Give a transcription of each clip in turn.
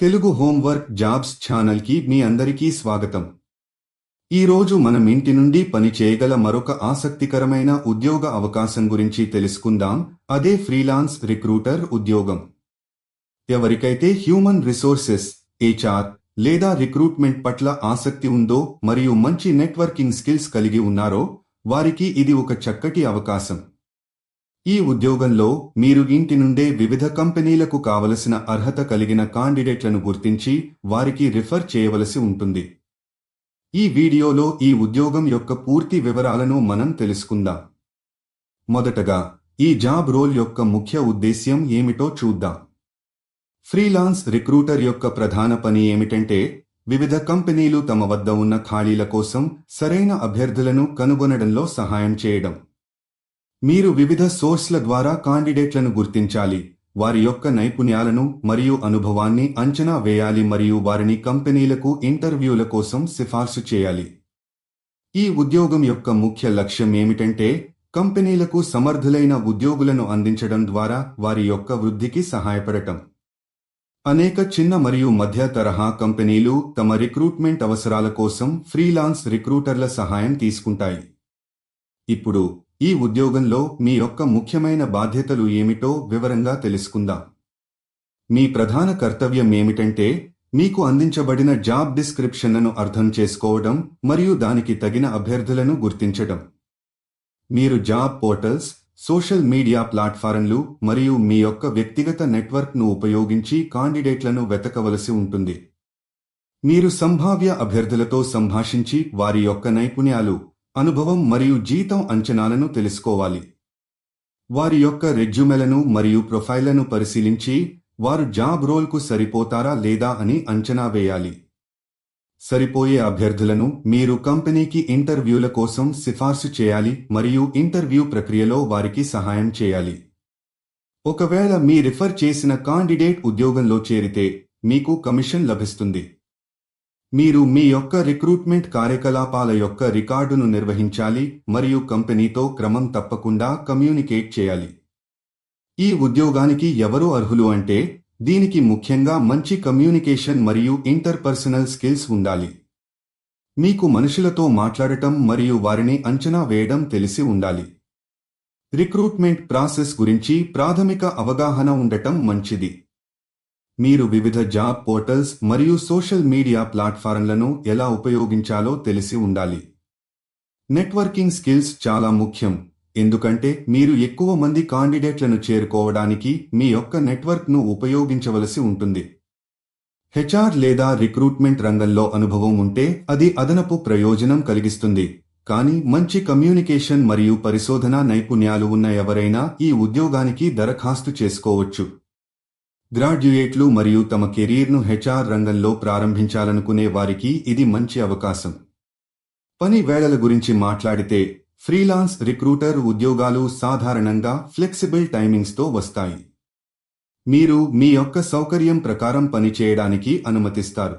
Telugu homework jobs ఛానల్కి మీ అందరికీ స్వాగతం. ఈరోజు మనం ఇంటి నుండి పని చేయగల మరొక ఆసక్తికరమైన ఉద్యోగ అవకాశం గురించి తెలుసుకుందాం. అదే ఫ్రీలాన్స్ రిక్రూటర్ ఉద్యోగం. ఎవరికైతే హ్యూమన్ రిసోర్సెస్ హెచ్ఆర్ లేదా రిక్రూట్మెంట్ పట్ల ఆసక్తి ఉందో మరియు మంచి నెట్వర్కింగ్ స్కిల్స్ కలిగి ఉన్నారో వారికి ఇది ఒక చక్కటి అవకాశం. ఈ ఉద్యోగంలో మీరు ఇంటి నుండే వివిధ కంపెనీలకు కావలసిన అర్హత కలిగిన కాండిడేట్లను గుర్తించి వారికి రిఫర్ చేయవలసి ఉంటుంది. ఈ వీడియోలో ఈ ఉద్యోగం యొక్క పూర్తి వివరాలను మనం తెలుసుకుందాం. మొదటగా ఈ జాబ్ రోల్ యొక్క ముఖ్య ఉద్దేశ్యం ఏమిటో చూద్దాం. ఫ్రీలాన్స్ రిక్రూటర్ యొక్క ప్రధాన పని ఏమిటంటే వివిధ కంపెనీలు తమ వద్ద ఉన్న ఖాళీల కోసం సరైన అభ్యర్థులను కనుగొనడంలో సహాయం చేయడం. మీరు వివిధ సోర్స్ల ద్వారా కాండిడేట్లను గుర్తించాలి. వారి యొక్క నైపుణ్యాలను మరియు అనుభవాన్ని అంచనా వేయాలి మరియు వారిని కంపెనీలకు ఇంటర్వ్యూల కోసం సిఫార్సు చేయాలి. ఈ ఉద్యోగం యొక్క ముఖ్య లక్ష్యం ఏమిటంటే కంపెనీలకు సమర్థులైన ఉద్యోగులను అందించడం ద్వారా వారి యొక్క వృద్ధికి సహాయపడటం. అనేక చిన్న మరియు మధ్య తరహా కంపెనీలు తమ రిక్రూట్మెంట్ అవసరాల కోసం ఫ్రీలాన్స్ రిక్రూటర్ల సహాయం తీసుకుంటాయి. ఇప్పుడు ఈ ఉద్యోగంలో మీ యొక్క ముఖ్యమైన బాధ్యతలు ఏమిటో వివరంగా తెలుసుకుందాం. మీ ప్రధాన కర్తవ్యం ఏమిటంటే మీకు అందించబడిన జాబ్ డిస్క్రిప్షన్లను అర్థం చేసుకోవడం మరియు దానికి తగిన అభ్యర్థులను గుర్తించడం. మీరు జాబ్ పోర్టల్స్ సోషల్ మీడియా ప్లాట్ఫారంలు మరియు మీ యొక్క వ్యక్తిగత నెట్వర్క్ను ఉపయోగించి కాండిడేట్లను వెతకవలసి ఉంటుంది. మీరు సంభావ్య అభ్యర్థులతో సంభాషించి వారి యొక్క నైపుణ్యాలు అనుభవం మరియు జీతం అంచనాలను తెలుసుకోవాలి. వారి యొక్క రెజ్యూమెలను మరియు ప్రొఫైళ్ళను పరిశీలించి వారు జాబ్ రోల్కు సరిపోతారా లేదా అని అంచనా వేయాలి. సరిపోయే అభ్యర్థులను మీరు కంపెనీకి ఇంటర్వ్యూల కోసం సిఫార్సు చేయాలి మరియు ఇంటర్వ్యూ ప్రక్రియలో వారికి సహాయం చేయాలి. ఒకవేళ మీ రిఫర్ చేసిన కాండిడేట్ ఉద్యోగంలో చేరితే మీకు కమిషన్ లభిస్తుంది. మీరు మీ యొక్క రిక్రూట్మెంట్ కార్యకలాపాల యొక్క రికార్డును నిర్వహించాలి మరియు కంపెనీతో క్రమం తప్పకుండా కమ్యూనికేట్ చేయాలి. ఈ ఉద్యోగానికి ఎవరు అర్హులు అంటే దీనికి ముఖ్యంగా మంచి కమ్యూనికేషన్ మరియు ఇంటర్పర్సనల్ స్కిల్స్ ఉండాలి. మీకు మనుషులతో మాట్లాడటం మరియు వారిని అంచనా వేయడం తెలిసి ఉండాలి. రిక్రూట్మెంట్ ప్రాసెస్ గురించి ప్రాథమిక అవగాహన ఉండటం మంచిది. మీరు వివిధ జాబ్ పోర్టల్స్ మరియు సోషల్ మీడియా ప్లాట్ఫారంలను ఎలా ఉపయోగించాలో తెలిసి ఉండాలి. నెట్వర్కింగ్ స్కిల్స్ చాలా ముఖ్యం. ఎందుకంటే మీరు ఎక్కువ మంది కాండిడేట్లను చేరుకోవడానికి మీ యొక్క నెట్వర్క్ను ఉపయోగించవలసి ఉంటుంది. హెచ్ఆర్ లేదా రిక్రూట్మెంట్ రంగంలో అనుభవం ఉంటే అది అదనపు ప్రయోజనం కలిగిస్తుంది. కానీ మంచి కమ్యూనికేషన్ మరియు పరిశోధన నైపుణ్యాలు ఉన్న ఎవరైనా ఈ ఉద్యోగానికి దరఖాస్తు చేసుకోవచ్చు. గ్రాడ్యుయేట్లు మరియు తమ కెరీర్ను హెచ్ఆర్ రంగంలో ప్రారంభించాలనుకునే వారికి ఇది మంచి అవకాశం. పని వేళల గురించి మాట్లాడితే ఫ్రీలాన్స్ రిక్రూటర్ ఉద్యోగాలు సాధారణంగా ఫ్లెక్సిబుల్ టైమింగ్స్తో వస్తాయి. మీరు మీ యొక్క సౌకర్యం ప్రకారం పనిచేయడానికి అనుమతిస్తారు.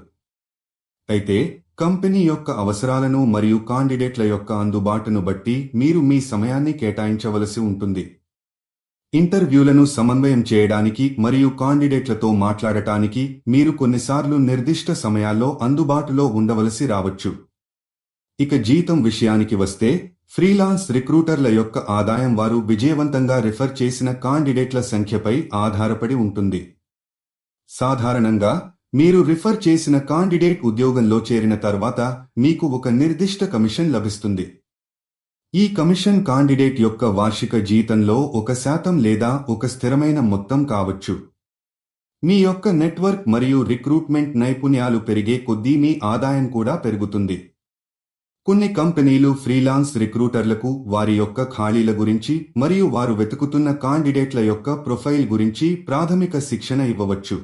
అయితే కంపెనీ యొక్క అవసరాలను మరియు కాండిడేట్ల యొక్క అందుబాటును బట్టి మీరు మీ సమయాన్ని కేటాయించవలసి ఉంటుంది. ఇంటర్వ్యూలను సమన్వయం చేయడానికి మరియు కాండిడేట్లతో మాట్లాడటానికి మీరు కొన్నిసార్లు నిర్దిష్ట సమయాల్లో అందుబాటులో ఉండవలసి రావచ్చు. ఇక జీతం విషయానికి వస్తే ఫ్రీలాన్స్ రిక్రూటర్ల యొక్క ఆదాయం వారు విజయవంతంగా రిఫర్ చేసిన కాండిడేట్ల సంఖ్యపై ఆధారపడి ఉంటుంది. సాధారణంగా మీరు రిఫర్ చేసిన కాండిడేట్ ఉద్యోగంలో చేరిన తర్వాత మీకు ఒక నిర్దిష్ట కమిషన్ లభిస్తుంది. ఈ కమిషన్ కాండిడేట్ యొక్క వార్షిక జీతంలో ఒక శాతం లేదా ఒక స్థిరమైన మొత్తం కావచ్చు. మీ యొక్క నెట్వర్క్ మరియు రిక్రూట్మెంట్ నైపుణ్యాలు పెరిగే కొద్దీ మీ ఆదాయం కూడా పెరుగుతుంది. కొన్ని కంపెనీలు ఫ్రీలాన్స్ రిక్రూటర్లకు వారి యొక్క ఖాళీల గురించి మరియు వారు వెతుకుతున్న కాండిడేట్ల యొక్క ప్రొఫైల్ గురించి ప్రాథమిక శిక్షణ ఇవ్వవచ్చు.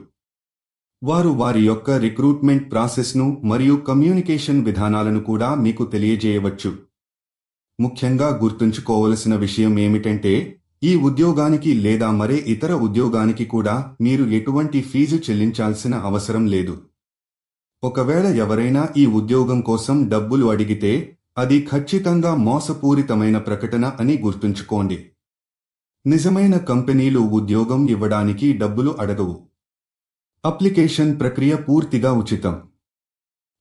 వారు వారి యొక్క రిక్రూట్మెంట్ ప్రాసెస్ను మరియు కమ్యూనికేషన్ విధానాలను కూడా మీకు తెలియజేయవచ్చు. ముఖ్యంగా గుర్తుంచుకోవలసిన విషయం ఏమిటంటే ఈ ఉద్యోగానికి లేదా మరే ఇతర ఉద్యోగానికి కూడా మీరు ఎటువంటి ఫీజు చెల్లించాల్సిన అవసరం లేదు. ఒకవేళ ఎవరైనా ఈ ఉద్యోగం కోసం డబ్బులు అడిగితే అది ఖచ్చితంగా మోసపూరితమైన ప్రకటన అని గుర్తుంచుకోండి. నిజమైన కంపెనీలు ఉద్యోగం ఇవ్వడానికి డబ్బులు అడగవు. అప్లికేషన్ ప్రక్రియ పూర్తిగా ఉచితం.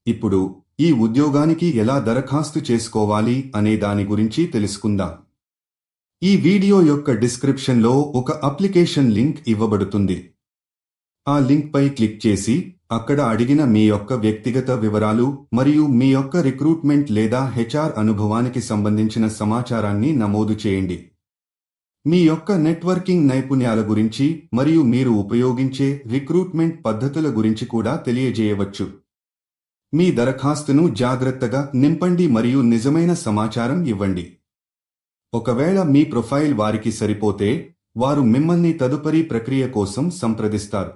ఇప్పుడు ఈ ఉద్యోగానికి ఎలా దరఖాస్తు చేసుకోవాలి అనే దాని గురించి తెలుసుకుందాం. ఈ వీడియో యొక్క డిస్క్రిప్షన్లో ఒక అప్లికేషన్ లింక్ ఇవ్వబడుతుంది. ఆ లింక్పై క్లిక్ చేసి అక్కడ అడిగిన మీ యొక్క వ్యక్తిగత వివరాలు మరియు మీ యొక్క రిక్రూట్మెంట్ లేదా హెచ్ఆర్ అనుభవానికి సంబంధించిన సమాచారాన్ని నమోదు చేయండి. మీ యొక్క నెట్వర్కింగ్ నైపుణ్యాల గురించి మరియు మీరు ఉపయోగించే రిక్రూట్మెంట్ పద్ధతుల గురించి కూడా తెలియజేయవచ్చు. మీ దరఖాస్తును జాగ్రత్తగా నింపండి మరియు నిజమైన సమాచారం ఇవ్వండి. ఒకవేళ మీ ప్రొఫైల్ వారికి సరిపోతే వారు మిమ్మల్ని తదుపరి ప్రక్రియ కోసం సంప్రదిస్తారు.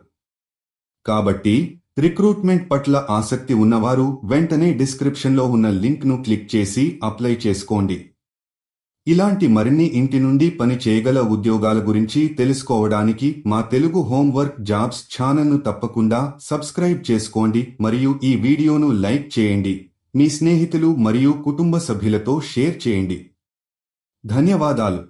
కాబట్టి రిక్రూట్మెంట్ పట్ల ఆసక్తి ఉన్నవారు వెంటనే డిస్క్రిప్షన్లో ఉన్న లింక్ను క్లిక్ చేసి అప్లై చేసుకోండి. ఇలాంటి మరిన్ని ఇంటి నుండి పని చేయగల ఉద్యోగాల గురించి తెలుసుకోవడానికి మా తెలుగు హోంవర్క్ జాబ్స్ ఛానల్ను తప్పకుండా సబ్స్క్రైబ్ చేసుకోండి మరియు ఈ వీడియోను లైక్ చేయండి. మీ స్నేహితులు మరియు కుటుంబ సభ్యులతో షేర్ చేయండి. ధన్యవాదాలు.